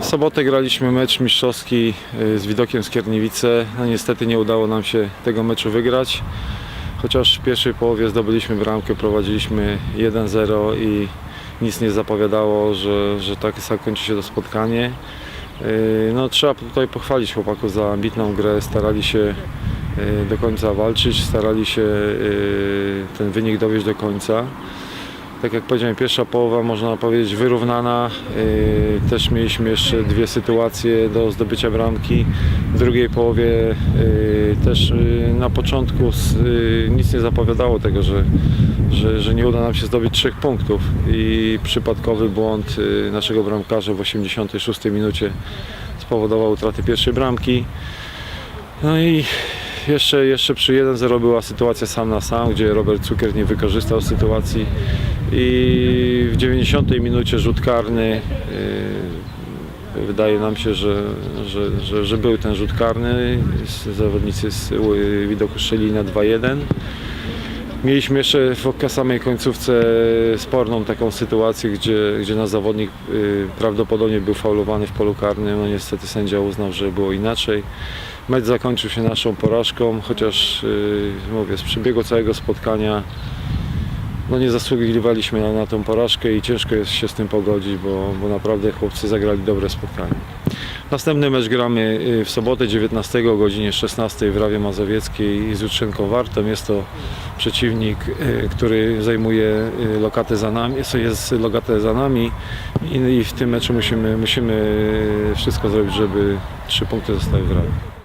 W sobotę graliśmy mecz mistrzowski y, z widokiem Skierniewice. No niestety nie udało nam się tego meczu wygrać. Chociaż w pierwszej połowie zdobyliśmy bramkę, prowadziliśmy 1-0 i nic nie zapowiadało, że, że tak zakończy się to spotkanie. Y, No, trzeba tutaj pochwalić chłopaków za ambitną grę. Starali się y, do końca walczyć, starali się ten wynik dowieść do końca. Tak jak powiedziałem, pierwsza połowa można powiedzieć wyrównana. Yy, Też mieliśmy jeszcze dwie sytuacje do zdobycia bramki. W drugiej połowie yy, też yy, na początku nic nie zapowiadało tego, że, że, że nie uda nam się zdobyć trzech punktów. I przypadkowy błąd naszego bramkarza w 86 minucie spowodował utratę pierwszej bramki. No i jeszcze, jeszcze przy 1-0 była sytuacja sam na sam, gdzie Robert Cukier nie wykorzystał sytuacji i w 90 minucie rzut karny. yy, Wydaje nam się, że, że, że, że był ten rzut karny. Zawodnicy z widoku strzeli na 2-1. Mieliśmy jeszcze w samej końcówce sporną taką sytuację, gdzie, gdzie nasz zawodnik y, prawdopodobnie był faulowany w polu karnym. No niestety sędzia uznał, że było inaczej. Mecz zakończył się naszą porażką, chociaż y, mówię, z przebiegu całego spotkania no nie zasługiwaliśmy na, na tą porażkę i ciężko jest się z tym pogodzić, bo, bo naprawdę chłopcy zagrali dobre spotkanie. Następny mecz gramy y, w sobotę 19 o godzinie 16 w Rawie Mazowieckiej z Jutrzenką Wartą. Jest to przeciwnik, y, który zajmuje y, lokatę za nami, jest- lokatę za nami i w tym meczu musimy, musimy wszystko zrobić, żeby trzy punkty zostały w Rawie.